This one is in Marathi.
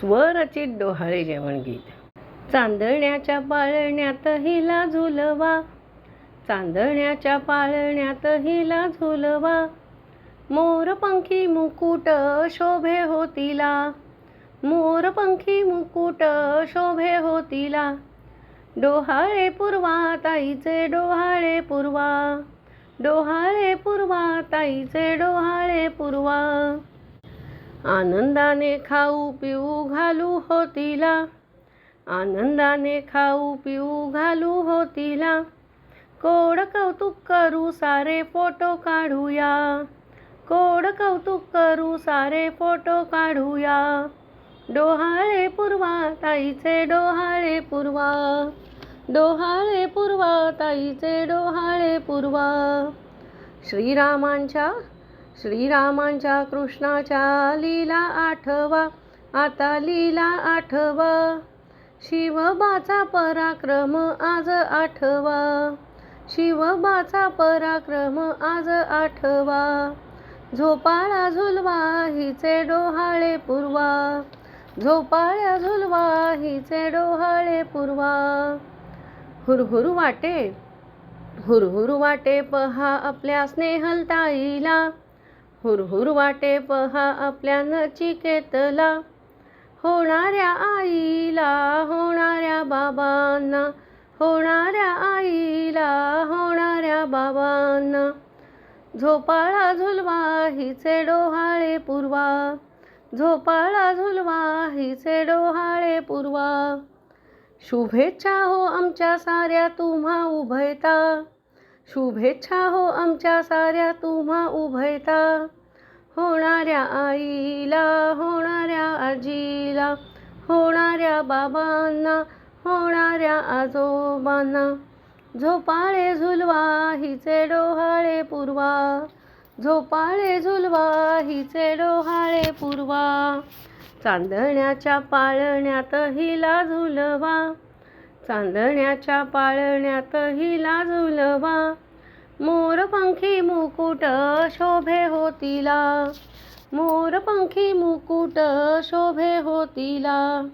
स्वरचित डोहाळे जेवण गीत. चांदण्याच्या पाळण्यात हिला झुलवा. चांदण्याच्या पाळण्यात हिला झुलवा. मोरपंखी मुकुट शोभे होतीला मोरपंखी मुकुट शोभे होतीला डोहाळे पूर्वा ताईचे डोहाळे पूर्वा. डोहाळे पूर्वा ताईचे डोहाळे पूर्वा. आनंदाने खाऊ पिऊ घालू होतीला आनंदाने खाऊ पिऊ घालू होतीला कोड कौतुक करू सारे फोटो काढूया. कोड कौतुक करू सारे फोटो काढूया. डोहाळे पूर्वा ताईचे डोहाळे पूर्वा. डोहाळे पूर्वा ताईचे डोहाळे पूर्वा. श्रीरामांच्या श्रीरामांच्या कृष्णाच्या लीला आठवा आता लीला आठवा. शिवबाचा पराक्रम आज आठवा. शिवबाचा पराक्रम आज आठवा. झोपाळा झुलवा हिचे डोहाळे पूर्वा. झोपाळ्या झुलवा हिचे डोहाळे पूर्वा. हुरहुर वाटे हुरहुर वाटे पहा आपल्या स्नेहलताईला. हुरहुर वाटे पहा आपल्या नचिकेतला. होणाऱ्या आईला होणाऱ्या बाबांना होणाऱ्या आईला होणाऱ्या बाबांना. झोपाळा झुलवा हिचे डोहाळे पूर्वा. झोपाळा झुलवा हिचे डोहाळे पूर्वा. शुभेच्छा हो आमच्या साऱ्या तुम्हा उभयता. शुभेच्छा हो आमच्या साऱ्या तुम्हा उभयता. होणाऱ्या आईला होणाऱ्या आजीला होणाऱ्या बाबांना होणाऱ्या आजोबांना. झोपाळे झुलवा हिचे डोहाळे पूर्वा. झोपाळे झुलवा हिचे डोहाळे पूर्वा. चांदण्याच्या पाळण्यात हिला झुलवा चांदण्याच्या पाळण्यात हिला झुलवा मोरपंखी मुकुट शोभे होतीला. मोरपंखी मुकुट शोभे होतीला.